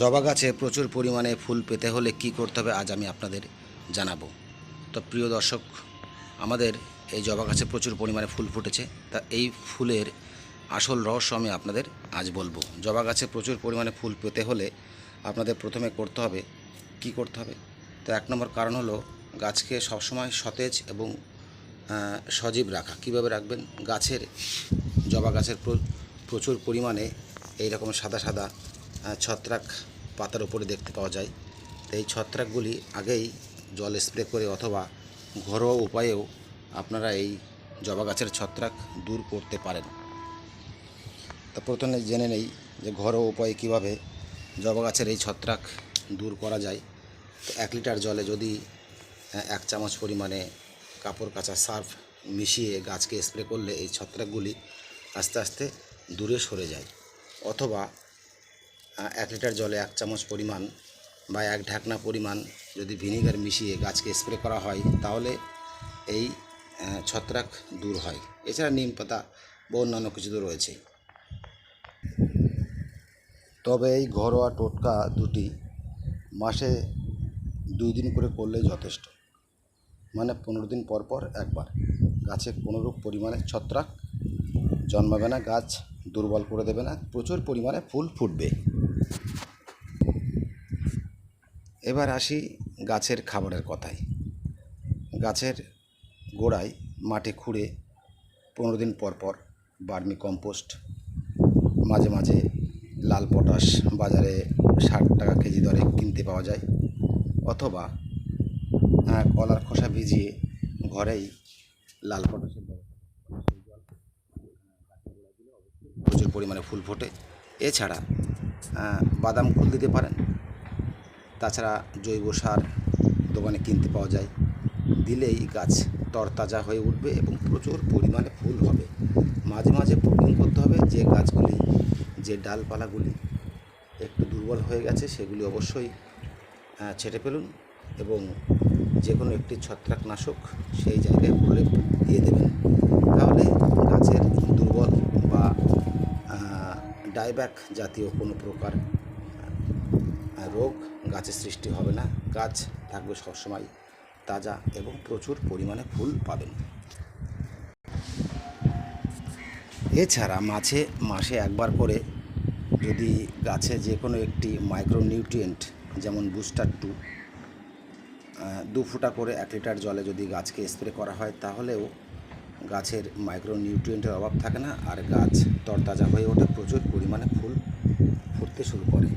জবা গাছে প্রচুর পরিমাণে ফুল পেতে হলে কি করতে হবে আজ আমি আপনাদের জানাব। তো প্রিয় দর্শক, আমাদের এই জবা গাছে প্রচুর পরিমাণে ফুল ফুটেছে। তা এই ফুলের আসল রহস্য আমি আপনাদের আজ বলব। জবা গাছে প্রচুর পরিমাণে ফুল পেতে হলে আপনাদের প্রথমে করতে হবে, কি করতে হবে? তো এক নম্বর কারণ হলো গাছকে সবসময় সতেজ এবং সজীব রাখা। কীভাবে রাখবেন? গাছের, জবা গাছের প্রচুর পরিমাণে এই রকম সাদা সাদা ছত্রাক পাতার উপরে দেখতে পাওয়া যায়। তো এই ছত্রাকগুলি আগেই জল স্প্রে করে অথবা ঘরোয়া উপায়েও আপনারা এই জবা গাছের ছত্রাক দূর করতে পারেন। তো প্রথমে জেনে নেই যে ঘরোয়া উপায়ে কীভাবে জবা গাছের এই ছত্রাক দূর করা যায়। তো এক লিটার জলে যদি এক চামচ পরিমাণে কাপড় কাচা সার্ফ মিশিয়ে গাছকে স্প্রে করলে এই ছত্রাকগুলি আস্তে আস্তে দূরে সরে যায়। অথবা এক লিটার জলে এক চামচ পরিমাণ বা এক ঢাকনা পরিমাণ যদি ভিনিগার মিশিয়ে গাছকে স্প্রে করা হয়, তাহলে এই ছত্রাক দূর হয়। এছাড়া নিম পাতা বা অন্যান্য কিছু তো রয়েছেই তবে এই ঘরোয়া টোটকা দুটি মাসে দুই দিন করে করলেই যথেষ্ট। মানে পনেরো দিন পর পর একবার। গাছে কোনোরূপ পরিমাণে ছত্রাক জন্মাবে না, গাছ দুর্বল করে দেবে না, প্রচুর পরিমাণে ফুল ফুটবে। এবার আসি গাছের খাবারের কথায়। গাছের গোড়ায় মাটি খুঁড়ে পনেরো দিন পর পর বার্মি কম্পোস্ট, মাঝে মাঝে লাল পটাশ বাজারে ষাট টাকা কেজি দরে কিনতে পাওয়া যায় অথবা কলার খোসা ভিজিয়ে ঘরেই লাল পটাশের প্রচুর পরিমাণে ফুল ফোটে। এছাড়া বাদাম ফুল দিতে পারেন। তাছাড়া জৈব সার দোকানে কিনতে পাওয়া যায়। দিলেই গাছ তরতাজা হয়ে উঠবে এবং প্রচুর পরিমাণে ফুল হবে। মাঝে মাঝে প্রোটিন করতে হবে। যে গাছগুলি, যে ডালপালাগুলি একটু দুর্বল হয়ে গেছে, সেগুলি অবশ্যই ছেটে ফেলুন এবং যে কোনো একটি ছত্রাকনাশক সেই জায়গায় প্রয়োগ দিয়ে দেবেন। ডাইব্যাক জাতীয় কোনো প্রকার রোগ গাছের সৃষ্টি হবে না। গাছ থাকবে সবসময় তাজা এবং প্রচুর পরিমাণে ফুল পাবেন। এছাড়া মাছে, মাসে একবার করে যদি গাছে যে কোনো একটি মাইক্রোনিউট্রিয়েন্ট যেমন বুস্টার টু দু ফুটা করে এক লিটার জলে যদি গাছকে স্প্রে করা হয়, তাহলেও গাছের মাইক্রোনিউট্রিয়েন্টের অভাব থাকে না আর গাছ তরতাজা হয়ে ওঠে, প্রচুর পরিমাণে ফুল ফুটতে শুরু করে।